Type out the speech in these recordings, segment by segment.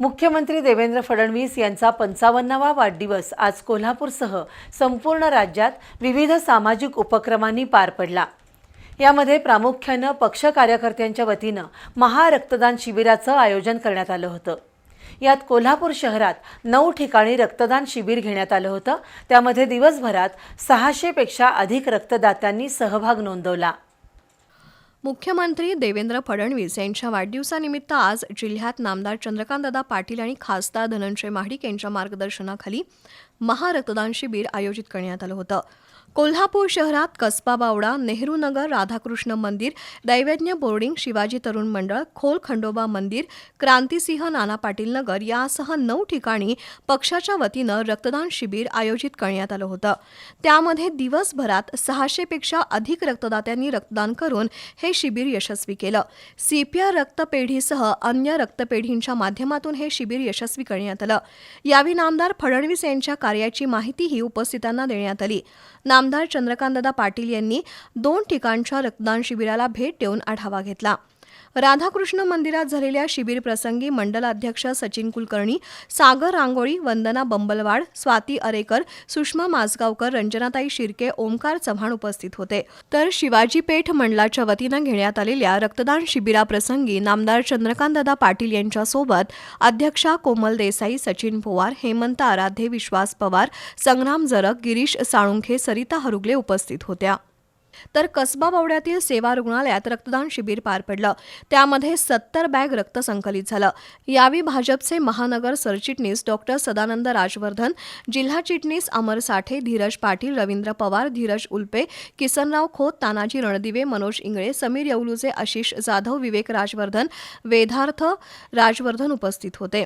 मुख्यमंत्री देवेंद्र फडणवीस यांचा पंचावन्नावा वाढदिवस आज कोल्हापूरसह संपूर्ण राज्यात विविध सामाजिक उपक्रमांनी पार पडला. यामध्ये प्रामुख्यानं पक्ष कार्यकर्त्यांच्या वतीनं महारक्तदान शिबिराचं आयोजन करण्यात आलं होतं. यात कोल्हापूर शहरात नऊ ठिकाणी रक्तदान शिबिर घेण्यात आलं होतं. त्यामध्ये दिवसभरात सहाशेपेक्षा अधिक रक्तदात्यांनी सहभाग नोंदवला. मुख्यमंत्री देवेंद्र फडणवीस यांच्या वाढदिवसानिमित्त आज जिल्ह्यात नामदार चंद्रकांतदादा पाटील आणि खासदार धनंजय महाडिक यांच्या मार्गदर्शनाखाली महारक्तदान शिबिर आयोजित करण्यात आलं होतं. कोल्हापूर शहरात कसबा बावडा नेहरू नगर राधाकृष्ण मंदिर दैवज्ञ बोर्डिंग शिवाजी तरुण मंडळ खोल खंडोबा मंदिर क्रांतिसिंह नाना पाटील नगर यासह नऊ ठिकाणी पक्षाच्या वतीनं रक्तदान शिबिर आयोजित करण्यात आलं होतं. त्यामध्ये दिवसभरात सहाशेपेक्षा अधिक रक्तदात्यांनी रक्तदान करून हे शिबिर यशस्वी केलं. सीपीआर रक्तपेढीसह अन्य रक्तपेढींच्या माध्यमातून हे शिबिर यशस्वी करण्यात आलं. यावेळी नामदार फडणवीस यांच्या कार्याची माहितीही उपस्थितांना देण्यात आली. नामदार चंद्रकांतदादा पाटील यांनी दोन ठिकाणच्या रक्तदान शिबिराला भेट देऊन आढावा घेतला. राधाकृष्ण मंदिरात झालेल्या शिबिर प्रसंगी मंडलाध्यक्ष सचिन कुलकर्णी सागर रांगोळी वंदना बंबलवाड स्वाती अरेकर सुषमा माजगावकर रंजनाताई शिर्के ओमकार चव्हाण उपस्थित होते. तर शिवाजी पेठ मंडलाच्या वतीनं घेण्यात आलेल्या रक्तदान शिबिराप्रसंगी नामदार चंद्रकांतदादा पाटील यांच्यासोबत अध्यक्षा कोमल देसाई सचिन पोवार हेमंत आराध्ये विश्वास पवार संग्राम जरक गिरीश साळुंखे सरिता हरुगले उपस्थित होत्या. तर कसबा बवड्यातील सेवा रुग्णालयात रक्तदान शिबिर पार पडलं. त्यामध्ये सत्तर बॅग रक्त संकलित झालं. यावेळी भाजपचे महानगर सरचिटणीस डॉक्टर सदानंद राजवर्धन जिल्हा चिटणीस अमर साठे धीरज पाटील रवींद्र पवार धीरज उल्पे किसनराव खोत तानाजी रणदिवे मनोज इंगळे समीर येवलुजे आशिष जाधव विवेक राजवर्धन वेदार्थ राजवर्धन उपस्थित होते.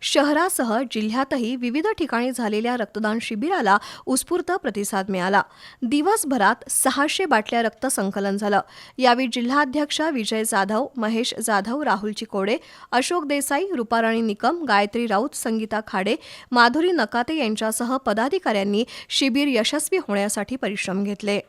शहरासह जिल्ह्यातही विविध ठिकाणी झालेल्या रक्तदान शिबिराला उत्स्फूर्त प्रतिसाद मिळाला. दिवसभरात सहाशे बाटल्या रक्त संकलन झालं. यावेळी जिल्हाध्यक्षा विजय जाधव महेश जाधव राहुल चिकोडे अशोक देसाई रुपाराणी निकम गायत्री राऊत संगीता खाडे माधुरी नकाते यांच्यासह पदाधिकाऱ्यांनी शिबिर यशस्वी होण्यासाठी परिश्रम घेतले.